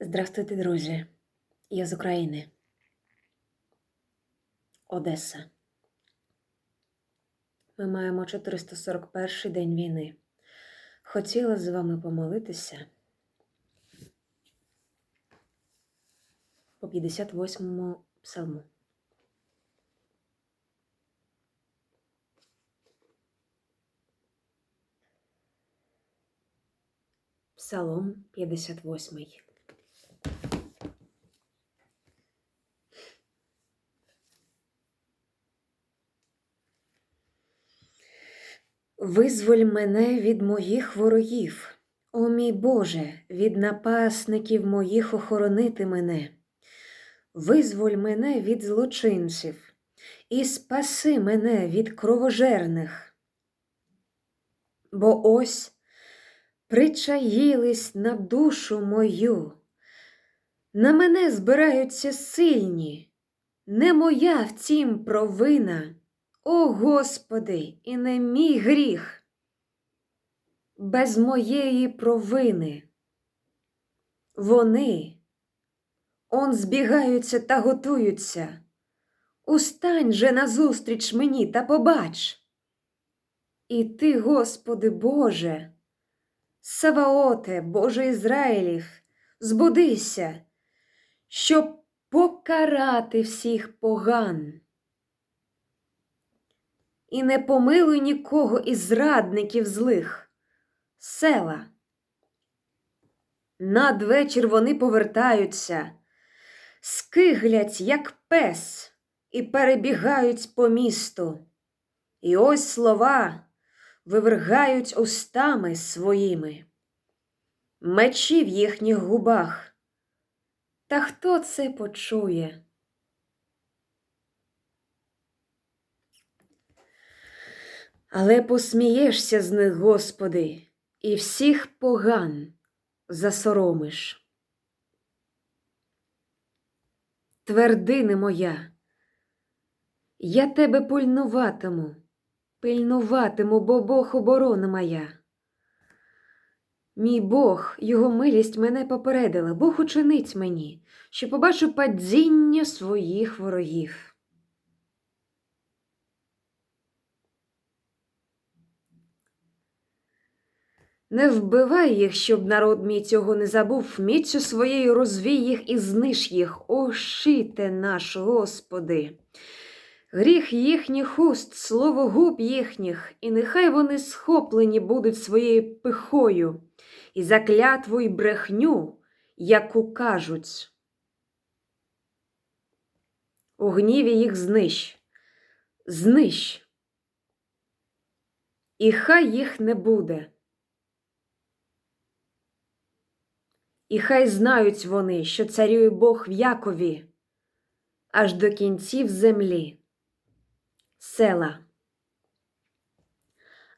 Здравствуйте, друзі! Я з України. Одеса. Ми маємо 441 день війни. Хотіла з вами помолитися по 58-му псалму. Псалом 58. Визволь мене від моїх ворогів, о мій Боже, від напасників моїх охоронити мене. Визволь мене від злочинців і спаси мене від кровожерних. Бо ось причаїлись на душу мою, на мене збираються сильні, не моя втім провина. О Господи, і не мій гріх, без моєї провини. Вони он збігаються та готуються. Устань же назустріч мені та побач. І ти, Господи Боже, Саваоте, Боже Ізраїлів, збудися, щоб покарати всіх поган. І не помилуй нікого із зрадників злих, села. Надвечір вони повертаються, скиглять, як пес, і перебігають по місту. І ось слова вивергають устами своїми, мечі в їхніх губах. Та хто це почує? Але посмієшся з них, Господи, і всіх поган засоромиш. Твердини моя, я тебе пильнуватиму, пильнуватиму, бо Бог оборона моя. Мій Бог, Його милість мене попередила, Бог учинить мені, що побачу падіння своїх ворогів. Не вбивай їх, щоб народ мій цього не забув, міцю своєю розвій їх і зниж їх, о шите наш, Господи. Гріх їхніх уст, слово губ їхніх, і нехай вони схоплені будуть своєю пихою, і за клятву й брехню, яку кажуть. У гніві їх знищ, знищ, і хай їх не буде. І хай знають вони, що царює Бог в Якові, аж до кінців землі, села.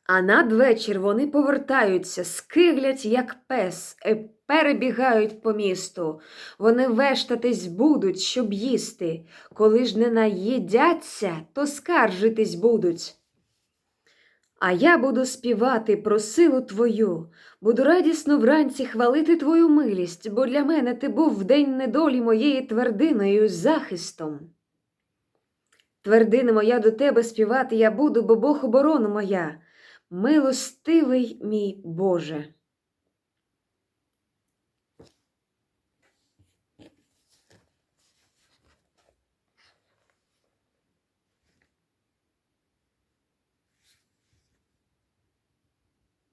А надвечір вони повертаються, скиглять, як пес, і перебігають по місту. Вони вештатись будуть, щоб їсти. Коли ж не наїдяться, то скаржитись будуть. А я буду співати про силу Твою, буду радісно вранці хвалити Твою милість, бо для мене ти був в день недолі моєї твердиною захистом. Твердина моя до тебе співати я буду, бо Бог оборону моя, милостивий мій Боже.